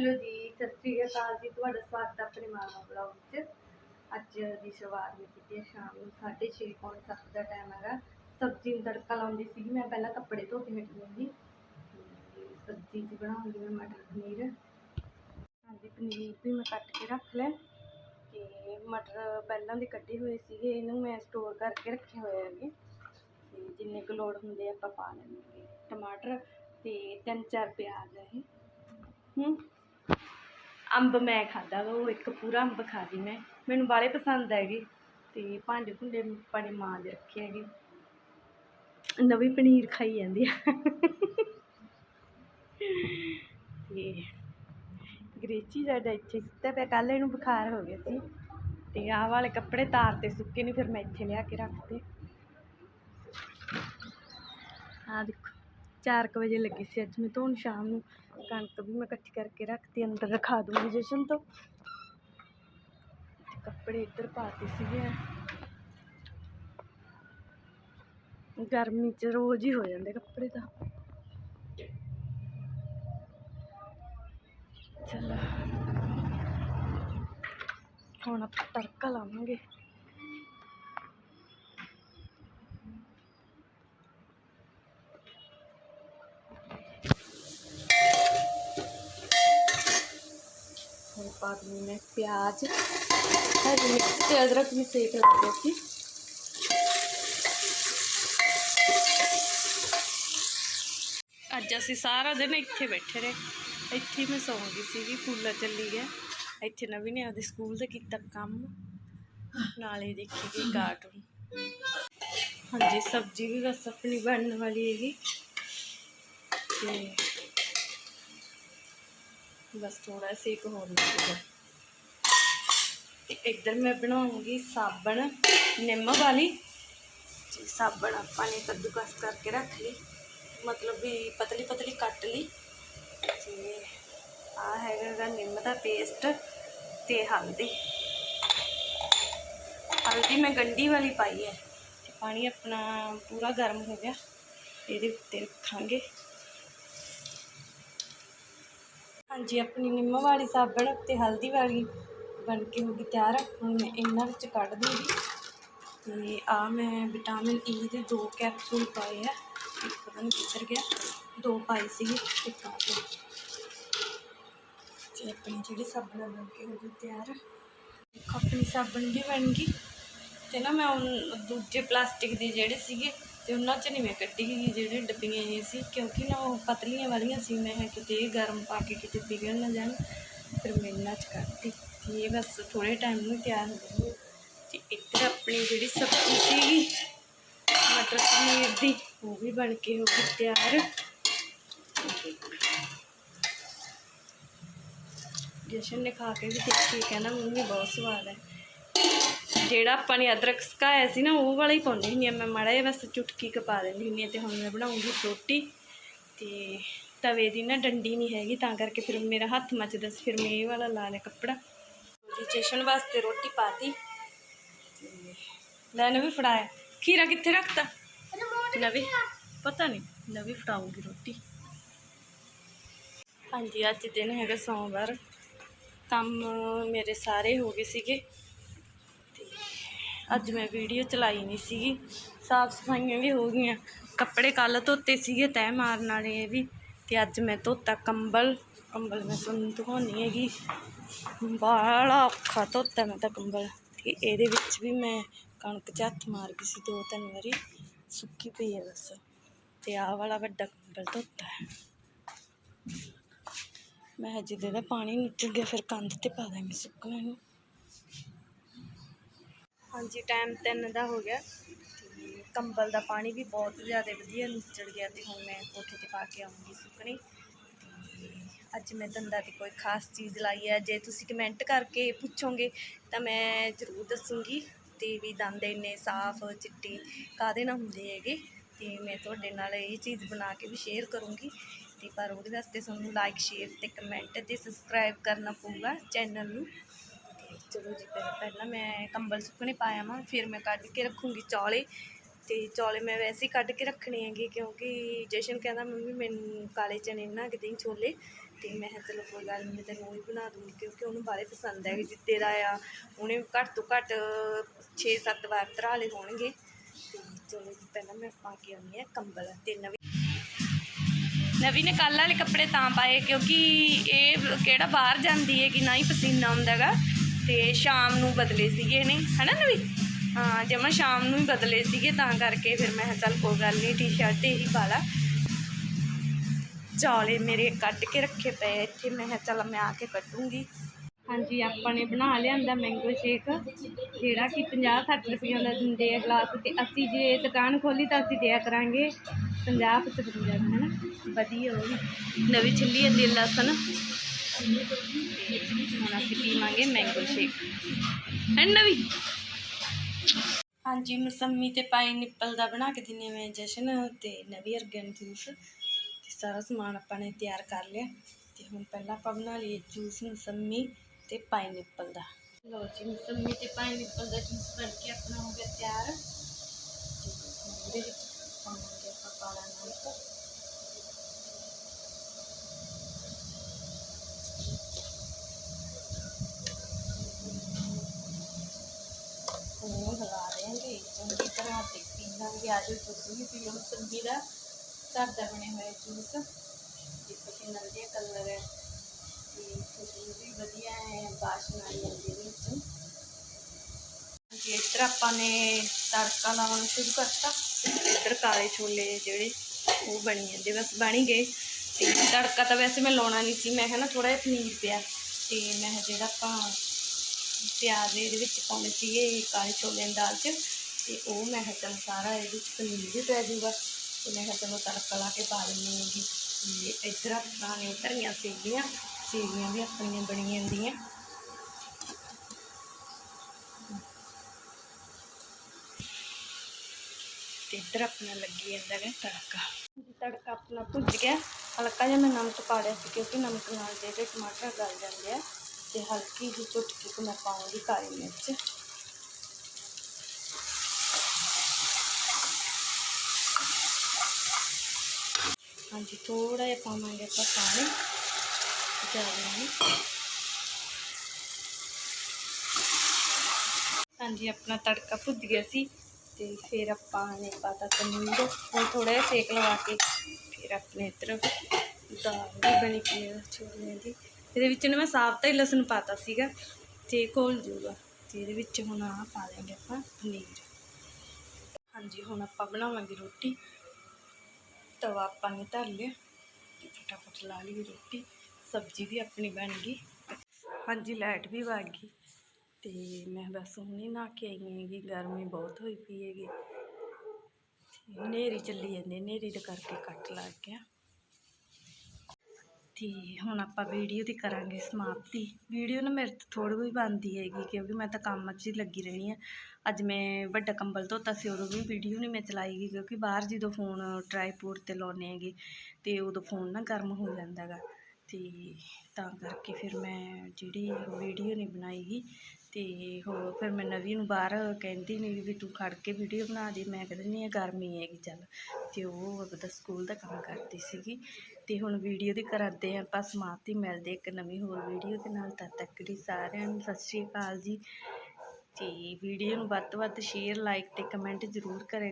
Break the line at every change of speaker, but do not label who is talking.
Hello ਜੀ, ਸਤਿ ਸ੍ਰੀ ਅਕਾਲ ਜੀ। ਤੁਹਾਡਾ ਸਵਾਗਤ ਹੈ ਆਪਣੇ ਮਾਮਾ ਬਲੌਗ ਵਿੱਚ। ਅੱਜ ਦੀ ਸ਼ੁਰੂਆਤ ਮੈਂ ਕੀਤੀ ਹੈ, ਸ਼ਾਮ ਨੂੰ 6:30 ਪੌਣੇ ਸੱਤ ਦਾ ਟਾਈਮ ਹੈਗਾ। ਸਬਜ਼ੀ ਨੂੰ ਤੜਕਾ ਲਾਉਂਦੀ ਸੀ ਮੈਂ ਪਹਿਲਾਂ ਕੱਪੜੇ ਧੋ ਕੇ ਹਟੀ ਹੁੰਦੀ ਸਬਜ਼ੀ 'ਚ ਬਣਾਉਂਗੀ ਮੈਂ ਮਟਰ ਪਨੀਰ। ਹਾਂਜੀ, ਪਨੀਰ ਵੀ ਮੈਂ ਕੱਟ ਕੇ ਰੱਖ ਲਿਆ। ਤੇ ਮਟਰ ਪਹਿਲਾਂ ਦੇ ਕੱਟੇ ਹੋਏ ਸੀਗੇ, ਇਹਨੂੰ ਮੈਂ ਸਟੋਰ ਕਰਕੇ ਰੱਖੇ ਹੋਏ ਹੈਗੇ। ਤੇ ਜਿੰਨੇ ਕੁ ਲੋੜ ਹੁੰਦੇ ਆਪਾਂ ਪਾ ਲੈਂਦੇ ਟਮਾਟਰ ਤੇ ਤਿੰਨ ਚਾਰ ਪਿਆਜ਼ ਆ ਇਹ। ਹੂੰ? ਅੰਬ ਮੈਂ ਖਾਦਾ ਵਾ, ਉਹ ਇੱਕ ਪੂਰਾ ਅੰਬ ਖਾ ਲਈ ਮੈਂ। ਮੈਨੂੰ ਬਾਲੇ ਪਸੰਦ ਹੈਗੇ ਤੇ ਭਾਂਡੇ ਭੁੰਡੇ ਆਪਣੀ ਮਾਂ ਦੇ ਰੱਖੇ ਹੈਗੇ। ਨਵੀਂ ਪਨੀਰ ਖਾਈ ਜਾਂਦੀ ਆ। ਤੇ ਗਰੇਚੀ ਸਾਡਾ ਇੱਥੇ ਸੁੱਤਾ ਪਿਆ, ਕੱਲ੍ਹ ਇਹਨੂੰ ਬੁਖਾਰ ਹੋ ਗਿਆ ਸੀ। ਤੇ ਆਹ ਵਾਲੇ ਕੱਪੜੇ ਤਾਰ ਤੇ ਸੁੱਕੇ ਨਹੀਂ ਫਿਰ ਮੈਂ ਇੱਥੇ ਲਿਆ ਕੇ ਰੱਖਤੇ। ਆਹ ਦੇਖੋ 4 ਵਜੇ ਲੱਗੀ ਸੀ ਅੱਜ ਮੈਂ, ਧੋਣ ਸ਼ਾਮ ਨੂੰ। ਕਣਕ ਵੀ ਮੈਂ ਇਕੱਠੀ ਕਰਕੇ ਰੱਖਤੀ, ਅੰਦਰ ਰਖਾ ਦੂੰਗੀ ਜਸ਼ਨ ਤੋਂ। ਤੇ ਕੱਪੜੇ ਇੱਧਰ ਪਾਤੇ ਸੀਗੇ। ਗਰਮੀ 'ਚ ਰੋਜ਼ ਹੀ ਹੋ ਜਾਂਦੇ ਕੱਪੜੇ ਤਾਂ। ਚਲੋ। ਹੁਣ ਆਪਾਂ ਤੜਕਾ ਲਾਵਾਂਗੇ। ਹੁਣ ਪਾ ਦੂੰਗੀ ਮੈਂ ਪਿਆਜ਼ ਹਰੀ ਮਿਰਚ ਤੇ ਅਦਰਕ ਵੀ ਸੇਕ ਲਾ ਦਿੱਤੀ ਅੱਜ ਅਸੀਂ ਸਾਰਾ ਦਿਨ ਇੱਥੇ ਬੈਠੇ ਰਹੇ ਇੱਥੇ ਹੀ ਮੈਂ ਸੌਂ ਗਈ ਸੀਗੀ ਕੂਲਰ ਚੱਲੀ ਗਿਆ ਇੱਥੇ ਨਵੀਂ ਨੇ ਆਪਦੇ ਸਕੂਲ ਦੇ ਕੀਤਾ ਕੰਮ ਨਾਲੇ ਦੇਖੀ ਗਈ ਕਾਰਟੂਨ ਹਾਂਜੀ ਸਬਜ਼ੀ ਵੀ ਬਸ ਆਪਣੀ ਬਣਨ ਵਾਲੀ ਹੈਗੀ ਤੇ ਬਸ ਥੋੜਾ ਸੇਕ ਹੋਣ ਲੱਗੇਗਾ ਤੇ ਇੱਧਰ ਮੈਂ ਬਣਾਉਂਗੀ ਸਾਬਣ ਨਿੰਮ ਵਾਲੀ ਜੀ ਸਾਬਣ ਆਪਾਂ ਨੇ ਕੱਦੂਕਸ ਕਰਕੇ ਰੱਖ ਲਈ ਮਤਲਬ ਵੀ ਪਤਲੀ ਪਤਲੀ ਕੱਟ ਲਈ ਤੇ ਆ ਹੈਗਾ ਗਾ ਨਿੰਮ ਦਾ ਪੇਸਟ ਤੇ ਹਲਦੀ ਹਲਦੀ ਮੈਂ ਗੰਢੀ ਵਾਲੀ ਪਾਈ ਹੈ ਤੇ ਪਾਣੀ ਆਪਣਾ ਪੂਰਾ ਗਰਮ ਹੋ ਗਿਆ ਇਹਦੇ ਉੱਤੇ ਰੱਖਾਂਗੇ ਹਾਂਜੀ, ਆਪਣੀ ਨਿੰਮ ਵਾਲੀ, ਸਾਬਣ ਤੇ ਹਲਦੀ ਵਾਲੀ ਬਣ ਕੇ ਹੋ ਗਈ ਤਿਆਰ। ਹੁਣ ਮੈਂ ਇਹਨਾਂ ਵਿੱਚ ਕੱਢ ਦੂੰਗੀ। ਤੇ ਆ ਮੈਂ ਵਿਟਾਮਿਨ ਈ ਦੇ ਦੋ ਕੈਪਸੂਲ ਪਾਏ ਆ। ਇੱਕ ਪਤਾ ਨਹੀਂ ਕਿੱਧਰ ਗਿਆ। ਦੋ ਪਾਏ ਸੀਗੇ ਇੱਕ ਆ ਤੇ ਤੇ ਆਪਣੀ ਜਿਹੜੀ ਸਾਬਣ ਬਣ ਕੇ ਹੋ ਗਈ ਤਿਆਰ। ਦੇਖੋ, ਆਪਣੀ ਸਾਬਣ ਵੀ ਬਣ ਗਈ। ਤੇ ਨਾ ਮੈਂ ਉਹ ਦੂਜੇ ਪਲਾਸਟਿਕ ਦੇ ਜਿਹੜੇ ਸੀਗੇ ਤੇ ਉਹਨਾਂ 'ਚ ਨਹੀਂ ਮੈਂ ਕੱਢੀ ਗਈ ਜਿਹੜੇ ਡੱਬੀਆਂ ਇਹ ਸੀ, ਕਿਉਂਕਿ ਨਾ ਉਹ ਪਤਲੀਆਂ ਵਾਲੀਆਂ ਸੀ, ਮੈਂ ਕਿਹਾ ਕਿਤੇ ਇਹ ਗਰਮ ਪਾ ਕੇ ਕਿਤੇ ਪਿਘਲ ਨਾ ਜਾਣ, ਫਿਰ ਮੈਂ ਇਹਨਾਂ 'ਚ ਕੱਢਤੀ ਤੇ ਇਹ ਬਸ ਥੋੜੇ ਟਾਈਮ ਨੂੰ ਤਿਆਰ ਹੋ ਜਾਣਗੇ ਤੇ ਇੱਧਰ ਆਪਣੀ ਜਿਹੜੀ ਸਬਜ਼ੀ ਸੀਗੀ, ਮਟਰ ਪਨੀਰ ਦੀ, ਉਹ ਵੀ ਬਣ ਕੇ ਹੋ ਗਈ ਤਿਆਰ। ਜਸ਼ਨ ਨੇ ਖਾ ਕੇ ਵੀ ਦੇਖੀ, ਕਹਿੰਦਾ ਮੰਮੀ ਬਹੁਤ ਸਵਾਦ ਹੈ। ਜਿਹੜਾ ਆਪਾਂ ਨੇ ਅਦਰਕ ਸੁਕਾਇਆ ਸੀ ਨਾ ਉਹ ਵਾਲਾ ਹੀ ਪਾਉਂਦੀ ਹੁੰਦੀ ਹਾਂ ਮੈਂ। ਮਾੜਾ ਜਿਹਾ ਬਸ ਚੁਟਕੀ ਕੁ ਪਾ ਦਿੰਦੀ ਹੁੰਦੀ ਹਾਂ ਤੇ ਹੁਣ ਮੈਂ ਬਣਾਉਂਗੀ ਰੋਟੀ। ਤੇ ਤਵੇ ਦੀ ਨਾ ਡੰਡੀ ਨਹੀਂ ਹੈਗੀ ਤਾਂ ਕਰਕੇ ਫਿਰ ਮੇਰਾ ਹੱਥ ਮੱਚਦਾ ਸੀ ਫਿਰ ਮੈਂ ਇਹ ਵਾਲਾ ਲਾ ਲਿਆ ਕੱਪੜਾ। ਜੀ ਜਸ਼ਨ ਵਾਸਤੇ ਰੋਟੀ ਪਾਤੀ। ਲੈ ਨਵੀਂ ਫੜਾਇਆ। ਖੀਰਾ ਕਿੱਥੇ ਰੱਖਤਾ? ਨਵੀਂ? ਪਤਾ ਨਹੀਂ ਨਵੀਂ ਫੜਾਉਂਗੀ ਰੋਟੀ। ਹਾਂਜੀ ਅੱਜ ਦਿਨ ਹੈਗਾ ਸੋਮਵਾਰ। ਕੰਮ ਮੇਰੇ ਸਾਰੇ ਹੋ ਗਏ ਸੀਗੇ। ਅੱਜ ਮੈਂ ਵੀਡੀਓ ਚਲਾਈ ਨਹੀਂ ਸੀਗੀ। ਸਾਫ਼ ਸਫਾਈਆਂ ਵੀ ਹੋ ਗਈਆਂ। ਕੱਪੜੇ ਕੱਲ ਧੋਤੇ ਸੀਗੇ ਤੈਅ ਮਾਰਨ ਵਾਲੇ ਇਹ ਵੀ। ਤੇ ਅੱਜ ਮੈਂ ਧੋਤਾ ਕੰਬਲ। ਕੰਬਲ ਮੈਂ ਤੁਹਾਨੂੰ ਦਿਖਾਉਣੀ ਹੈਗੀ। ਬਾਹਲਾ ਔਖਾ ਧੋਤਾ ਮੈਂ ਤਾਂ ਕੰਬਲ। ਤੇ ਇਹਦੇ ਵਿੱਚ ਵੀ ਮੈਂ ਕਣਕ 'ਚ ਹੱਥ ਮਾਰ ਗਈ ਸੀ ਦੋ ਤਿੰਨ ਵਾਰੀ। ਸੁੱਕੀ ਪਈ ਹੈ ਬਸ। ਤੇ ਆਹ ਵਾਲਾ ਵੱਡਾ ਕੰਬਲ ਧੋਤਾ ਹੈ। ਮੈਂ ਹਜੇ ਦਾ ਪਾਣੀ ਨਿਕਲ ਗਿਆ, ਫਿਰ ਕੰਧ ਤੇ ਪਾ ਦਾਂਗੇ ਸੁੱਕਣੇ ਨੂੰ ਹਾਂਜੀ ਟਾਈਮ 3 ਦਾ ਹੋ ਗਿਆ। ਕੰਬਲ ਦਾ ਪਾਣੀ ਵੀ ਬਹੁਤ ਜ਼ਿਆਦਾ ਵਧੀਆ ਨਿਚੜ ਗਿਆ ਤੇ ਹੁਣ ਮੈਂ ਕੋਠੇ ਤੇ ਪਾ ਕੇ ਆਉਂਗੀ ਸੁੱਕਣੇ। ਤੇ ਅੱਜ ਮੈਂ ਦੰਦਾਂ ਤੇ ਕੋਈ ਖਾਸ ਚੀਜ਼ ਲਾਈ ਹੈ। ਜੇ ਤੁਸੀਂ ਕਮੈਂਟ ਕਰਕੇ ਪੁੱਛੋਗੇ ਤਾਂ ਮੈਂ ਜ਼ਰੂਰ ਦੱਸੂੰਗੀ। ਤੇ ਵੀ ਦੰਦ ਇੰਨੇ ਸਾਫ਼, ਚਿੱਟੇ ਕਾਦੇ ਨਾਲ ਹੁੰਦੇ ਹੈਗੇ। ਤੇ ਮੈਂ ਤੁਹਾਡੇ ਨਾਲ ਇਹ ਚੀਜ਼ ਬਣਾ ਕੇ ਵੀ ਸ਼ੇਅਰ ਕਰੂੰਗੀ। ਤੇ ਪਰ ਉਹਦੇ ਵਾਸਤੇ ਤੁਹਾਨੂੰ ਲਾਈਕ ਸ਼ੇਅਰ ਤੇ ਕਮੈਂਟ ਤੇ ਸਬਸਕ੍ਰਾਈਬ ਕਰਨਾ ਪਊਗਾ ਚੈਨਲ ਨੂੰ। ਚਲੋ ਜੀ ਪਹਿਲਾਂ ਪਹਿਲਾਂ ਮੈਂ ਕੰਬਲ ਸੁੱਕਣੇ ਪਾਇਆ ਵਾਂ, ਫਿਰ ਮੈਂ ਕੱਢ ਕੇ ਰੱਖੂੰਗੀ ਚੌਲੇ। ਤੇ ਚੌਲੇ ਮੈਂ ਵੈਸੇ ਹੀ ਕੱਢ ਕੇ ਰੱਖਣੇ ਹੈਗੇ, ਕਿਉਂਕਿ ਜਸ਼ਨ ਕਹਿੰਦਾ, ਮੰਮੀ, ਮੈਨੂੰ ਕਾਲੇ ਚਨੇ ਕੇ ਕਿਤੇ ਛੋਲੇ। ਤੇ ਮੈਂ ਕਿਹਾ, ਚਲੋ, ਕੋਈ ਗੱਲ ਨਹੀਂ ਮੈਂ ਤੈਨੂੰ ਹੀ ਬਣਾ ਦੂੰਗੀ, ਕਿਉਂਕਿ ਉਹਨੂੰ ਬਾਰੇ ਪਸੰਦ ਹੈ ਜਿੱਤੇ ਦਾ ਆ। ਉਹਨੇ ਘੱਟ ਤੋਂ ਘੱਟ 6-7 ਵਾਰ ਧਰਾ ਲਏ ਹੋਣਗੇ। ਤੇ ਚਲੋ ਜੀ, ਪਹਿਲਾਂ ਮੈਂ ਪਾ ਕੇ ਆਉਂਦੀ ਹਾਂ ਕੰਬਲ ਤੇ ਨਵੀਂ ਨਵੀਂ ਨੇ ਕੱਲ੍ਹ ਵਾਲੇ ਕੱਪੜੇ ਤਾਂ ਪਾਏ, ਕਿਉਂਕਿ ਇਹ ਕਿਹੜਾ ਬਾਹਰ ਜਾਂਦੀ ਹੈ ਕਿ ਨਾ ਹੀ ਪਸੀਨਾ ਆਉਂਦਾ ਗਾ ਤੇ ਸ਼ਾਮ ਨੂੰ ਬਦਲੇ ਸੀਗੇ ਨੇ ਹਨਾ ਨਵੀਂ? ਹਾਂ ਜਮਾ ਸ਼ਾਮ ਨੂੰ ਹੀ ਬਦਲੇ ਸੀਗੇ ਤਾਂ ਕਰਕੇ ਫਿਰ ਮੈਂ ਚੱਲ ਕੋਈ ਗੱਲ ਨਹੀਂ ਟੀ-ਸ਼ਰਟ ਇਹੀ ਪਾ ਲਾ। ਚੌਲੇ ਮੇਰੇ ਕੱਢ ਕੇ ਰੱਖੇ ਪਏ ਇੱਥੇ ਮੈਂ ਚੱਲ ਮੈਂ ਆ ਕੇ ਕੱਢੂੰਗੀ। ਹਾਂਜੀ ਆਪਾਂ ਨੇ ਬਣਾ ਲਿਆਂਦਾ ਮੈਂਗੋ ਸ਼ੇਕ ਜਿਹੜਾ ਕਿ 50-60 ਰੁਪਈਆਂ ਦਾ ਦਿੰਦੇ ਆ ਗਲਾਸ ਤੇ। ਅਸੀਂ ਜੇ ਦੁਕਾਨ ਖੋਲੀ ਤਾਂ ਅਸੀਂ ਦਿਆ ਕਰਾਂਗੇ 50-55 ਦਾ ਹਨਾ? ਵਧੀਆ ਉਹ ਵੀ। ਨਵੀਂ ਛਿੱਲੀ ਹੈ ਦਿਲ ਲਸਣ ਤੇ ਹੁਣ ਅਸੀਂ ਪੀਵਾਂਗੇ ਮੈਂਗੋ ਸ਼ੇਕ ਹੈ ਨਵੀਂ ਹਾਂਜੀ ਮਸੰਮੀ ਤੇ ਪਾਈਨਐਪਲ ਦਾ ਬਣਾ ਕੇ ਦਿੰਨੇ ਮੈਂ ਜਸ਼ਨ ਤੇ ਨਵੀਂ ਅਰਗਨ ਜੂਸ। ਤੇ ਸਾਰਾ ਸਮਾਨ ਆਪਾਂ ਨੇ ਤਿਆਰ ਕਰ ਲਿਆ। ਤੇ ਹੁਣ ਪਹਿਲਾਂ ਆਪਾਂ ਬਣਾ ਲਈਏ ਜੂਸ ਮਸੰਮੀ ਤੇ ਪਾਈਨਐਪਲ ਦਾ। ਲਓ ਜੀ ਮਸੰਮੀ ਤੇ ਪਾਈਨਐਪਲ ਦਾ ਜੂਸ ਬਣ ਕੇ ਆਪਣਾ ਹੋ ਗਿਆ ਤਿਆਰ ਤੇ ਹੁਣ ਇਹਦੇ ਵਿੱਚ ਪਾਵਾਂਗੇ ਆਪਾਂ ਕਾਲਾ ਨਮਕ ਉਹਨੂੰ ਹਿਲਾ ਦੇਵਾਂਗੇ ਚੰਗੀ ਤਰ੍ਹਾਂ ਤੇ ਪੀਵਾਂਗੇ ਆਜੋ ਤੁਸੀਂ ਵੀ ਪੀ ਲਓ ਮਸੰਮੀ ਦਾ ਘਰ ਦਾ ਬਣਿਆ ਹੋਇਆ ਜੂਸ। ਦੇਖੋ ਕਿੰਨਾ ਵਧੀਆ ਕਲਰ ਹੈ। ਤੇ ਖੁਸ਼ਬੂ ਵੀ ਵਧੀਆ ਹੈ ਬਾਸ਼ਨਾ ਇੱਧਰ ਆਪਾਂ ਨੇ ਤੜਕਾ ਲਾਉਣਾ ਸ਼ੁਰੂ ਕਰਤਾ, ਇੱਧਰ ਕਾਲੇ ਛੋਲੇ ਜਿਹੜੇ ਉਹ ਬਣੀ ਜਾਂਦੇ ਬਸ ਬਣ ਹੀ ਗਏ। ਤੇ ਤੜਕਾ ਤਾਂ ਵੈਸੇ ਮੈਂ ਲਾਉਣਾ ਨਹੀਂ ਸੀ, ਮੈਂ ਕਿਹਾ ਨਾ ਥੋੜਾ ਜਿਹਾ ਪਨੀਰ ਪਿਆ। ਤੇ ਮੈਂ ਕਿਹਾ ਜਿਹੜਾ ਆਪਾਂ ਪਿਆਜ਼ ਇਹਦੇ ਵਿੱਚ ਪਾਉਣੇ ਸੀਗੇ, ਕਾਲੇ ਛੋਲੇ ਦੀ ਦਾਲ 'ਚ ਤੇ ਉਹ ਮੈਂ ਕਿਹਾ ਚੱਲ ਸਾਰਾ ਇਹਦੇ ਵਿੱਚ ਪਨੀਰ ਵੀ ਪੈ ਜੂਗਾ ਤੇ ਮੈਂ ਕਿਹਾ ਚਲੋ ਤੜਕਾ ਲਾ ਕੇ ਪਾ ਦਿੰਦੀ ਹੈਗੀ ਤੇ ਇੱਧਰ ਆਪਾਂ ਨੇ ਧਰੀਆਂ ਸੇਵੀਆਂ ਸੇਵੀਆਂ ਵੀ ਆਪਣੀਆਂ ਬਣੀਆਂ ਜਾਂਦੀਆਂ ਤੇ ਇੱਧਰ ਆਪਣਾ ਲੱਗੀ ਜਾਂਦਾ ਹੈ ਤੜਕਾ। ਤੜਕਾ ਆਪਣਾ ਭੁੱਜ ਗਿਆ। ਹਲਕਾ ਜਿਹਾ ਮੈਂ ਨਮਕ ਪਾ ਲਿਆ ਸੀ ਕਿਉਂਕਿ ਨਮਕ ਨਾਲ ਜਿਹੜੇ ਟਮਾਟਰ ਗਲ ਜਾਂਦੇ ਆ। ਤੇ ਹਲਕੀ ਜਿਹੀ ਚੁਟਕੀ ਕੁ ਮੈਂ ਪਾਉਂਗੀ ਕਾਲੀ ਮਿਰਚ। ਹਾਂਜੀ ਥੋੜਾ ਜਿਹਾ ਪਾਵਾਂਗੇ ਆਪਾਂ ਪਾਣੀ। ਜ਼ਿਆਦਾ ਨਹੀਂ ਹਾਂਜੀ, ਆਪਣਾ ਤੜਕਾ ਭੁੱਜ ਗਿਆ ਸੀ ਤੇ ਫਿਰ ਆਪਾਂ ਨੇ ਪਾਤਾ ਪਨੀਰ ਹੁਣ ਥੋੜਾ ਜਿਹਾ ਸੇਕ ਲਵਾ ਕੇ ਫਿਰ ਆਪਣੇ ਇੱਧਰ ਦਾਲ ਵੀ ਬਣੀ ਪਈ ਹੈ ਛੋਲਿਆਂ ਦੀ। ਇਹਦੇ ਵਿੱਚ ਨਾ ਮੈਂ ਸਾਬਤਾ ਹੀ ਲਸਣ ਪਾਤਾ ਸੀਗਾ ਤੇ ਘੋਲ ਜੂਗਾ। ਤੇ ਇਹਦੇ ਵਿੱਚ ਹੁਣ ਆਹ ਪਾ ਲਾਂਗੇ ਆਪਾਂ ਪਨੀਰ। ਹਾਂਜੀ, ਹੁਣ ਆਪਾਂ ਬਣਾਵਾਂਗੇ ਰੋਟੀ। ਤਵਾ ਆਪਾਂ ਨੇ ਧਰ ਲਿਆ ਤੇ ਫਟਾਫਟ ਲਾ ਲਈ ਰੋਟੀ। ਸਬਜ਼ੀ ਵੀ ਆਪਣੀ ਬਣ ਗਈ। ਹਾਂਜੀ, ਲਾਈਟ ਵੀ ਵਗ ਗਈ। ਤੇ ਮੈਂ ਬਸ ਹੁਣੇ ਨਾ ਕੇ ਆਈ ਹੈਗੀ ਗਰਮੀ ਬਹੁਤ ਹੋਈ ਪਈ ਹੈਗੀ। ਤੇ ਹਨੇਰੀ ਚੱਲੀ ਜਾਂਦੀ ਹਨੇਰੀ ਦੇ ਕਰਕੇ ਕੱਟ ਲੱਗ ਗਿਆ। ਤੇ ਹੁਣ ਆਪਾਂ ਵੀਡੀਓ ਦੀ ਕਰਾਂਗੇ ਸਮਾਪਤੀ। ਵੀਡੀਓ ਨਾ ਮੇਰੇ ਤੋਂ ਥੋੜ੍ਹੀ ਵੀ ਬਣਦੀ ਹੈਗੀ ਕਿਉਂਕਿ ਮੈਂ ਤਾਂ ਕੰਮ 'ਚ ਹੀ ਲੱਗੀ ਰਹਿਣੀ ਆ। ਅੱਜ ਮੈਂ ਵੱਡਾ ਕੰਬਲ ਧੋਤਾ ਸੀ, ਉਦੋਂ ਵੀ ਵੀਡੀਓ ਨਹੀਂ ਮੈਂ ਚਲਾਈ ਗਈ ਕਿਉਂਕਿ ਬਾਹਰ ਜਦੋਂ ਫੋਨ ਟਰਾਈਪੋਡ ਤੇ ਲਾਉਨੇ ਹੈਗੇ ਤੇ ਉਦੋਂ ਫੋਨ ਨਾ ਗਰਮ ਹੋ ਜਾਂਦਾ ਗਾ ਤੇ ਤਾਂ ਕਰਕੇ ਫਿਰ ਮੈਂ ਜਿਹੜੀ ਵੀਡੀਓ ਨਹੀਂ ਬਣਾਈ ਗੀ ਤੇ ਹੋਰ ਫਿਰ ਮੈਂ ਨਵੀ ਨੂੰ ਬਾਹਰ ਕਹਿੰਦੀ ਨਹੀਂ ਵੀ ਤੂੰ ਖੜ ਕੇ ਵੀਡੀਓ ਬਣਾ ਦੇ। ਮੈਂ ਕਹਿੰਦੀ ਨਹੀਂ ਗਰਮੀ ਹੈਗੀ, ਚੱਲ। ਤੇ ਉਹ ਆਪਦਾ ਸਕੂਲ ਦਾ ਕੰਮ ਕਰਦੀ ਸੀਗੀ। ਤੇ ਹੁਣ ਵੀਡੀਓ ਦੀ ਕਰਦੇ ਹਾਂ ਆਪਾਂ ਸਮਾਪਤੀ ਮਿਲਦੇ ਇੱਕ ਨਵੀਂ ਹੋਰ ਵੀਡੀਓ ਦੇ ਨਾਲ। ਤਦ ਤੱਕ ਦੀ ਸਾਰਿਆਂ ਨੂੰ ਸਤਿ ਸ਼੍ਰੀ ਅਕਾਲ ਜੀ। ਤੇ ਵੀਡੀਓ ਨੂੰ ਵੱਧ ਤੋਂ ਵੱਧ ਸ਼ੇਅਰ ਲਾਈਕ ਤੇ ਕਮੈਂਟ ਜ਼ਰੂਰ ਕਰੇ